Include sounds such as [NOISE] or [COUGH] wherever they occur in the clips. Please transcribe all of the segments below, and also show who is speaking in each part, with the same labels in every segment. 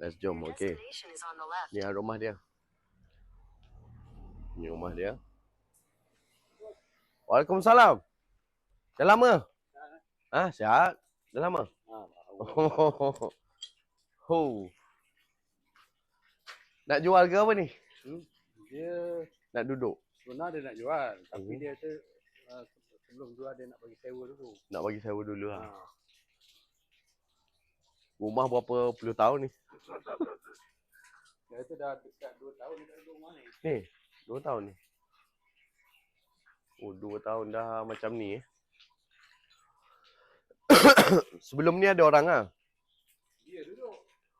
Speaker 1: Let's jom. Okay. Ni rumah dia. Ni rumah dia. Waalaikumsalam. Dah lama? Ah, sihat. Dah lama? [LAUGHS] Oh. oh. Nak jual ke apa ni?
Speaker 2: Hmm, dia
Speaker 1: Nak duduk?
Speaker 2: sebenarnya dia nak jual tapi
Speaker 1: Hmm.
Speaker 2: dia tu uh, sebelum jual dia nak bagi sewa dulu.
Speaker 1: Nak bagi sewa dulu lah.
Speaker 2: Ha.
Speaker 1: Rumah berapa puluh tahun ni?
Speaker 2: Dia tu dah dekat 2 tahun dia kat rumah ni.
Speaker 1: Ni, dua tahun ni. Oh, dua tahun dah macam ni eh. [COUGHS] Sebelum ni ada orang ah.
Speaker 2: Dia duduk.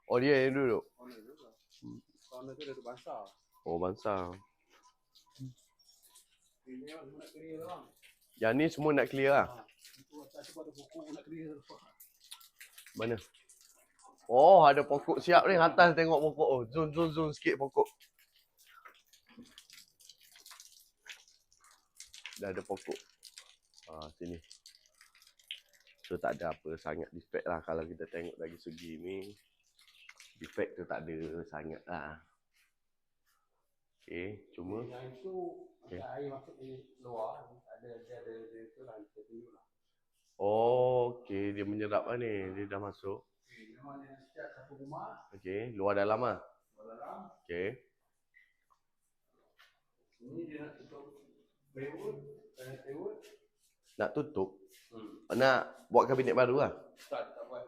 Speaker 1: Oh, dia yang duduk.
Speaker 2: Corner duduk. Corner tu dia duduk bangsa.
Speaker 1: Oh, bangsa.
Speaker 2: Ini semua nak clear bang.
Speaker 1: Yang ni semua nak clear lah.
Speaker 2: Ha. Tu.
Speaker 1: Mana? Oh, ada pokok siap ni. Atas tengok pokok. Oh, zoom, zoom, zoom sikit pokok. Dah ada pokok. Ah, sini. So, tak ada apa sangat defect lah kalau kita tengok dari segi ni. Defect tu tak ada sangat lah. Okay, cuma
Speaker 2: Yang itu
Speaker 1: Okey.
Speaker 2: macam air masuk di luar ada dia ada dia tu lah kita tunjuk lah.
Speaker 1: Oh. Dia menyerap lah ni. Dia dah masuk.
Speaker 2: Okay, memang dia setiap satu rumah
Speaker 1: Okey. Luar dalam lah.
Speaker 2: dalam
Speaker 1: Okey.
Speaker 2: ini dia nak tutup plywood, kena plywood.
Speaker 1: Nak tutup.
Speaker 2: Hmm.
Speaker 1: Nak buat kabinet baru lah.
Speaker 2: Tak tak buat.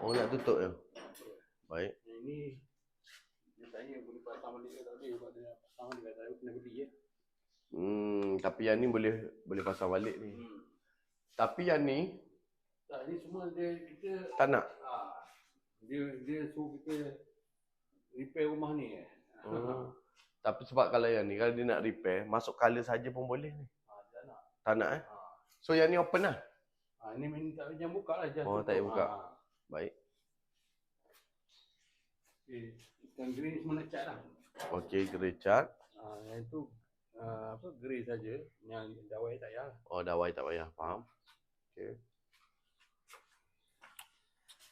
Speaker 1: Oh, nak tutup je. Baik.
Speaker 2: Ini dia tanya boleh pasang balik ke tak boleh sebab dia pasang balik kata kena beli ya.
Speaker 1: Hmm, tapi yang ni boleh boleh pasang balik ni.
Speaker 2: Hmm.
Speaker 1: Tapi yang ni
Speaker 2: Tak ni semua dia kita
Speaker 1: tak nak.
Speaker 2: Dia dia suruh kita repair rumah ni eh.
Speaker 1: Hmm. Tapi sebab kalau yang ni kalau dia nak repair, masuk colour saja pun boleh ni.
Speaker 2: Ah dia nak.
Speaker 1: Tak nak eh.
Speaker 2: Ah.
Speaker 1: So yang ni open lah.
Speaker 2: Ah ni main tak payah buka lah just
Speaker 1: Oh, tak payah buka.
Speaker 2: Ah.
Speaker 1: Baik.
Speaker 2: Okay. Yang green semua nak cat lah.
Speaker 1: Okey, gerecat.
Speaker 2: Ah yang tu ah, apa grey saja. Yang dawai tak payah.
Speaker 1: Oh, dawai tak payah. Faham? Okey.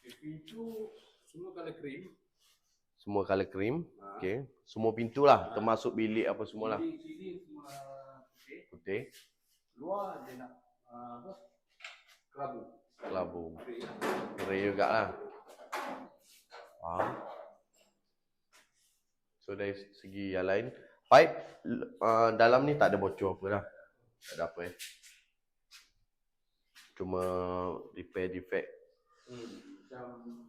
Speaker 2: Pintu semua colour cream.
Speaker 1: Semua colour cream.
Speaker 2: Ah.
Speaker 1: Okey. Semua pintu lah. Termasuk bilik apa semua lah.
Speaker 2: Sini, sini semua putih.
Speaker 1: Putih.
Speaker 2: Luar dia nak ah, apa? Kelabu.
Speaker 1: Kelabu. Grey juga lah. Faham? So dari segi yang lain, pipe uh, dalam ni tak ada bocor apa lah. Tak ada apa eh. Cuma repair defect.
Speaker 2: Hmm. Macam